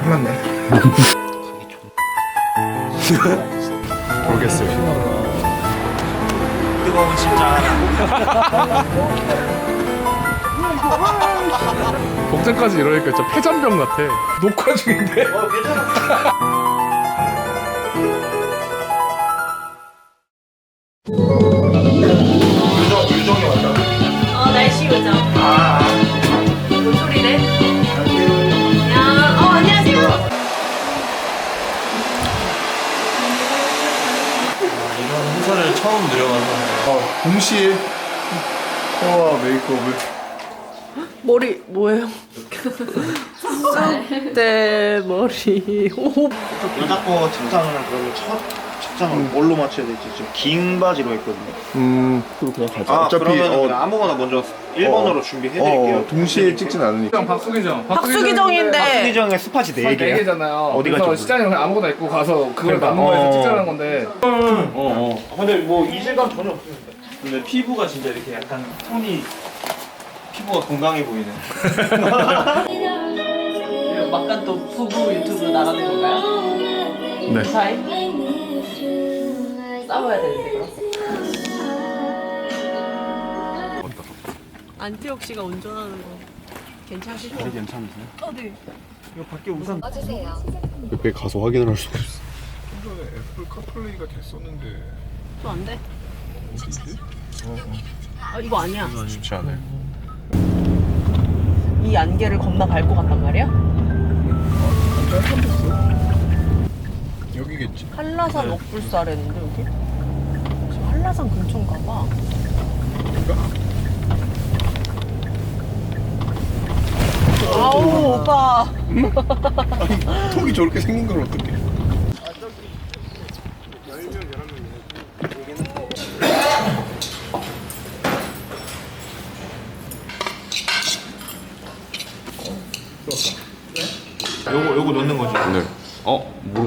큰일 났네. 모르겠어요. 뜨거운 심장. 복장까지 이러니까 진짜 폐잔병 같아. 녹화 중인데. 어, 괜찮아. 유정 유정이 왔다. 어 날씨 요정 아. 동시에 헤어와 메이크업을 머리 뭐예요? 쑥대 머리 오 여자 거 착장을 그러면 첫 착장을 뭘로 맞춰야 될지 지금 긴 바지로 했거든요. 음 그럼 그냥 가자. 아, 어차피 그러면 어, 그냥 아무거나 먼저 1번으로 어, 준비해드릴게요. 어, 동시에 찍진 않으니까. 박수기정. 박수기정인데 박수기정의 스파지 4네 개야. 개잖아요. 어디가 그래서 좀 시장에 그냥 아무거나 입고 가서 그걸 그러니까, 남는 거에서 어. 찍자는 건데. 어, 어. 근데 뭐 이질감 전혀 없습니다. 근데 피부가 진짜 이렇게 약간 톤이 피부가 건강해 보이네. 막간 또 부부 유튜브로 나가는 건가요? 네. 사이? 싸워야 되는데 그럼 안티옥 씨가 운전하는 거 괜찮으시죠? 괜찮으세요? 어, 네. 이거 밖에 우산 옆에 가서 확인을 할 수가 없어. 전에 애플 카플레이가 됐었는데 또안 돼? 아 이거 아니야. 쉽지 않아요. 이 안개를 겁나 밟고 간단 말이야? 여기겠지. 한라산 옥불사랬는데 여기? 지금 한라산 근처인가 봐. 아우 오빠. 아니 턱이 저렇게 생긴 걸 어떻게? 요거 요거 넣는 거죠? 네.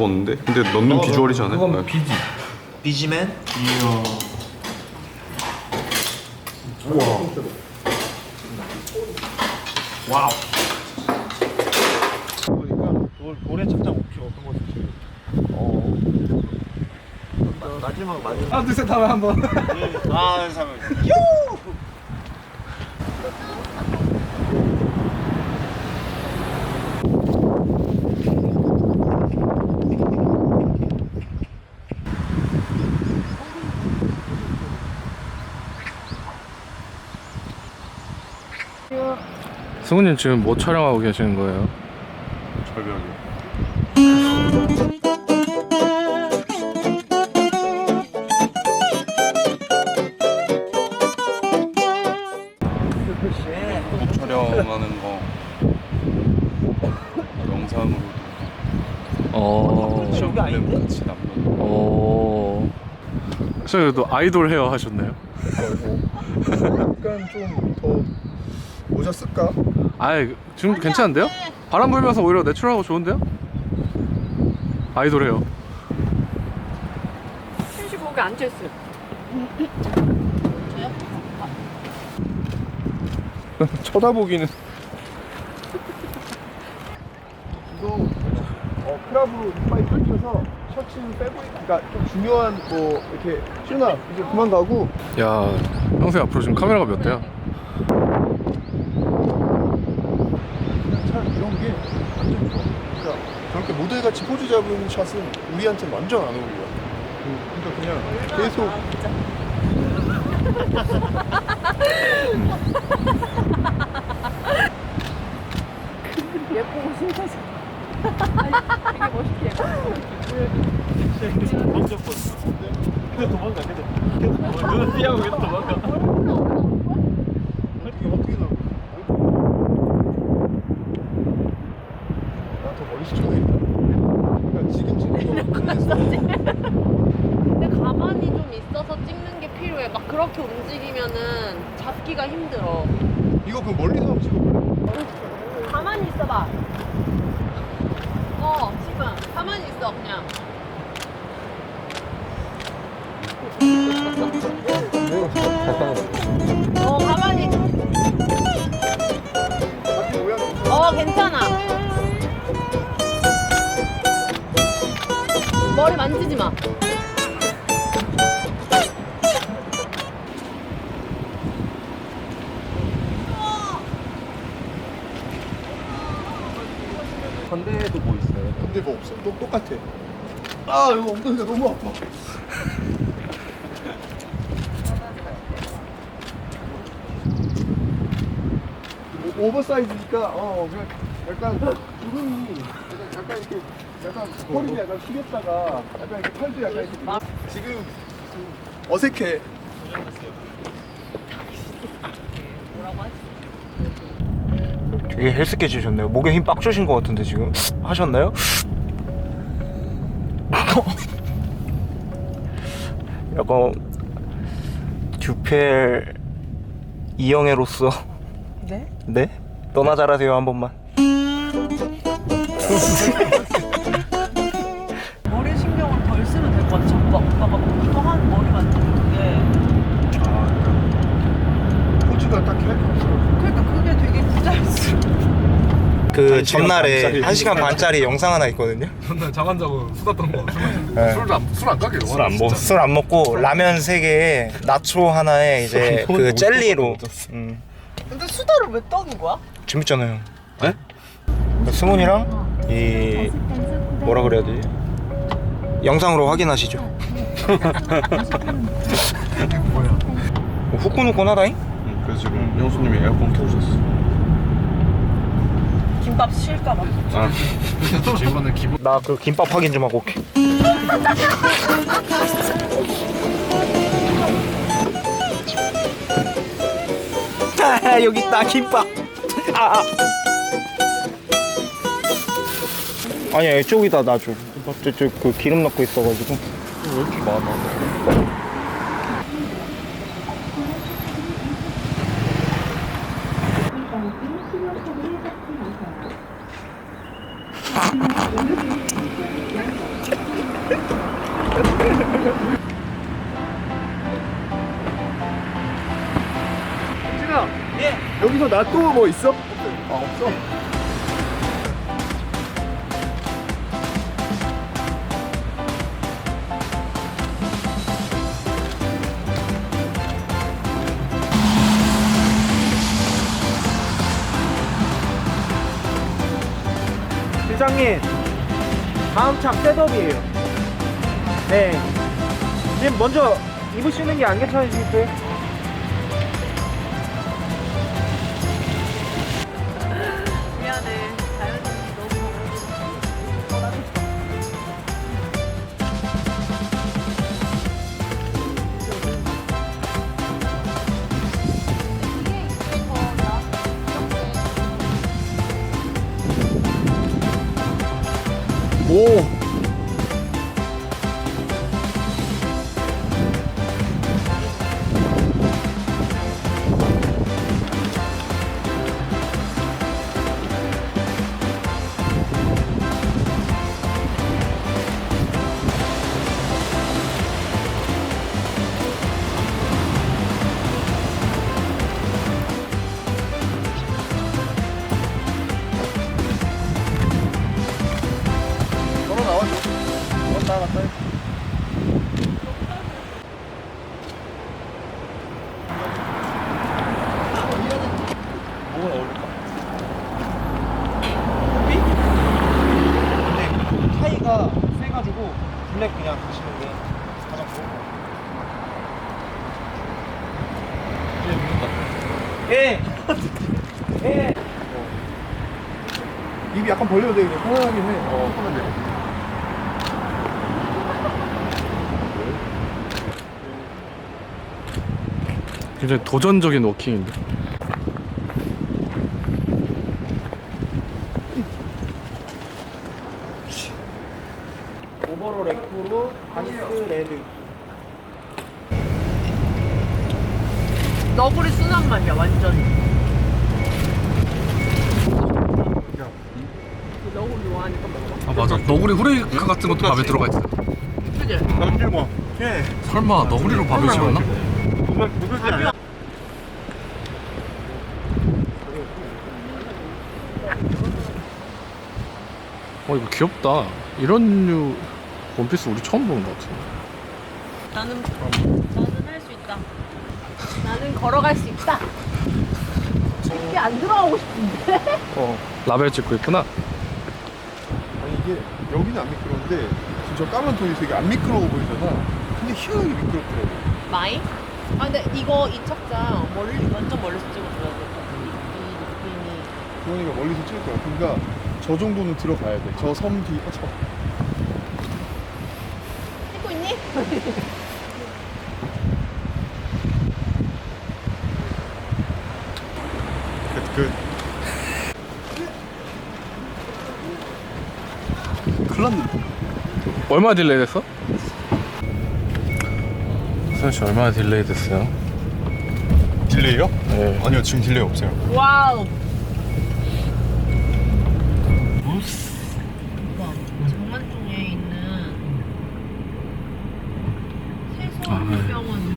어 모르겠는데. 근데 넣는 비주얼이지 않아요? 그건 네. 비지. 비지맨? 우와. 와우. 돌, 돌에 착장 옵션 어떤 거 쓰세요? 어. 마- 마지막 마지막. 하나 둘셋 하면 한번. 아, 사면. 승우님 지금 뭐 촬영하고 계시는 거예요? 절벽이. 목 촬영하는 거 영상으로 어. 시험 필름 같이 남겨. 어. 그래도 아이돌 헤어 하셨나요? 약간 좀 더 모자 쓸까? 아이 지금 괜찮은데요? 바람 불면서 오히려 내추럴하고 좋은데요? 아이돌 헤어. 셋이 거기 앉아있어요. 쳐다보기는. 이거 어 크랍으로 이빨 펼쳐서 셔츠는 빼고 그러니까 좀 중요한 뭐 이렇게 시윤아 이제 그만 가고 야, 형수 앞으로 지금 카메라가 몇 대야? 그냥 잘 이런 게 완전 좋아. 그러니까 저렇게 모델같이 포즈 잡은 샷은 우리한테 완전 안 어울려. 음, 그러니까 그냥 계속 예쁘고 신사서. 되게 멋있게 예뻐. 먼저 봤어. 근데 도망가, 근데. 눈을 피하고 계속 도망가. 잡기가 힘들어. 이거 그 멀리서 지금 가만히 있어봐. 어, 지금. 가만히 있어, 그냥. 어, 가만히. 어, 괜찮아. 머리 만지지 마. 아, 이거 엉덩이가 너무 아파. 오- 오버사이즈니까 어 그냥 약간 구름이 약간, 약간 이렇게 약간 허리를 약간 숙였다가 약간 이렇게 팔도 약간 이렇게 지금 어색해. 되게 헬스케 주셨네요. 목에 힘 빡 주신 것 같은데 지금 하셨나요? 약간 듀펠 이영애로서 네? 네? 너나 잘하세요 한 번만. 전날에 한 시간 반짜리 영상 하나 있거든요. 전날 잠 안 자고 수다 떤 거 네. 술을 안, 술안 가게 술안 먹. 술 안 먹고 라면 세 개에 나초 하나에 이제 그 젤리로 음, 근데 수다를 왜 떠는 거야? 재밌잖아요. 네? 승훈이랑 이 뭐라 그래야 되지? 영상으로 확인하시죠. 뭐야 후끈후끈하다잉? 응, 그래서 지금 영수님이 에어컨 켜주셨어. 김밥 실까봐. 아, 이거는 기본 나 그 김밥 확인 좀 하고 올게. 아, 여기 있다 김밥. 아, 아. 아니야 이쪽이다 나 좀. 저쪽 그 기름 넣고 있어가지고. 왜 이렇게 많아? 진아. 예. 여기서 나또뭐 있어? 아 없어. 실장님 다음 차 셋업이에요. 네. 지금 먼저 입으시는 게 안 괜찮으시겠어요? 오. 왔다 갔다 해. 뭐가 어울릴까? 근데 차이가 세가지고 블랙 그냥 가시는 게 가장 좋을 것 같아요. 예. 예. 입이 약간 벌려도 돼. 그냥 편하긴 해. 어, 하면 돼. 굉장히 도전적인 워킹인데 오버롤 에코로 바니스 레드. 너구리 순한 맛이야 완전히. 너구리 좋아하니까 먹어. 아 맞아 너구리 후레이크 같은 것도 밥에 들어가 있어 그지? 남들과. 설마 너구리로 밥을 지었나? 어 이거 귀엽다 이런 류 원피스 우리 처음 보는 것 같은데. 나는 나는 할 수 있다. 나는 걸어갈 수 있다. 이게 안 들어가고 싶은데. 어. 라벨 찍고 있구나. 아니 이게 여기는 안 미끄러운데 지금 저 까만 돈이 되게 안 미끄러워 보이잖아. 근데 희한하게 미끄럽더라고. 마이? 아 근데 이거 이 착장 멀리 완전 멀리서 찍어줘야 돼. 이, 이 느낌이. 주원이가 멀리서 찍을 거야. 그러니까 저 정도는 들어가야 돼. 저 섬 뒤. 어, 저. 찍고 있니? 그, 그. 큰일 났네. 얼마 딜레이 됐어? 수현 씨 얼마나 딜레이 됐어요? 딜레이요? 네. 아니요, 지금 딜레이 없어요. 와우. 정만 쪽에 있는 세수병원.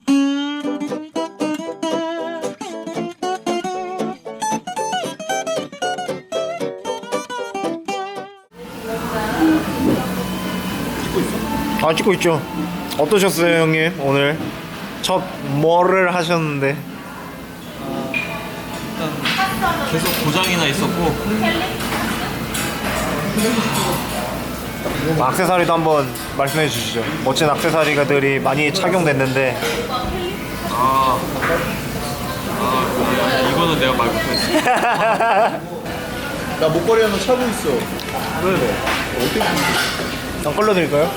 아 찍고 있죠. 어떠셨어요 형님 오늘 첫 뭐를 하셨는데? 계속 고장이나 있었고 악세사리도 한번 말씀해 주시죠. 멋진 악세사리가들이 많이 착용됐는데 아, 아 이거는 내가 말 못했어. 나 목걸이 하나 차고 있어. 난 걸러 드릴까요?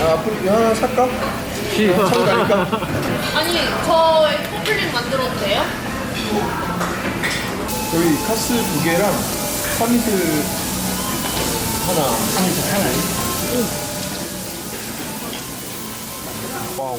아, 앞으로 이거 하나 살까? 차고 가니까. 아니 저 커플링 만들어도 돼요? 여기 카스 두 개랑 파미스 하나. 파미스 하나. 와우.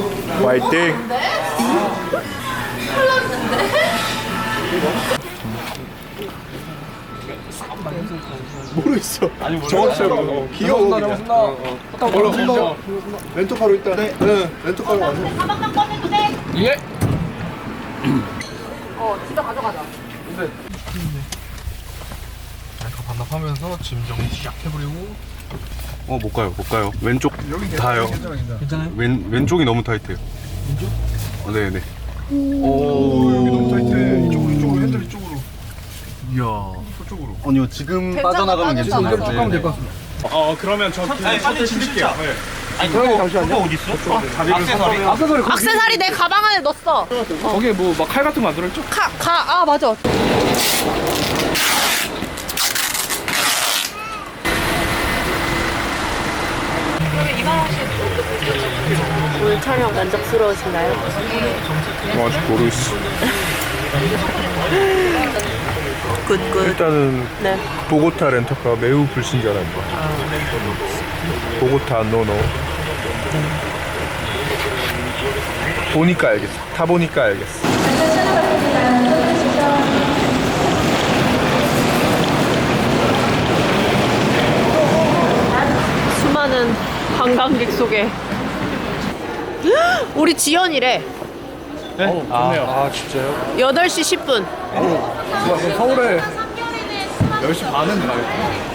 화이팅! 모르겠어. 정확히로 어, 귀여워. 그냥. 어, 어. 얼른 어, 렌터카로 일단. 네. 네. 렌터카로 와서. 가방만 꺼내도 돼? 예. 어, 진짜 가져가자. 반납하면서 짐 정리 시작해버리고. 어 못 가요 못 가요 왼쪽 여기 다요 괜찮아, 괜찮아. 괜찮아요? 왼 왼쪽이 너무 타이트해요 왼쪽? 어, 네네 오, 여기 너무 타이트해. 이쪽으로, 이쪽으로, 핸들 이쪽으로. 이야. 저쪽으로. 아니요 지금 빠져나가면 괜찮아요. 쭉 가면 될것 같습니다. 어 그러면 저 아니 사진 찍을게요. 아니, 잠시만요. 어디 있어? 악세사리? 악세사리 거기 악세사리 내 가방 안에 넣었어. 거기에 뭐 막 칼 같은 거 안 들어있죠? 가, 가, 아, 맞아. 오늘 촬영 만족스러우신가요? 아직 모르겠어 굿굿. 일단은 네. 보고타 렌터카 매우 불친절합니다 보고타 노노 보니까 알겠어 타보니까 알겠어 수많은 관광객 속에. 우리 지연이래. 네? 좋네요. 아, 진짜요? 8시 10분. 서울에 10시 반은 가요.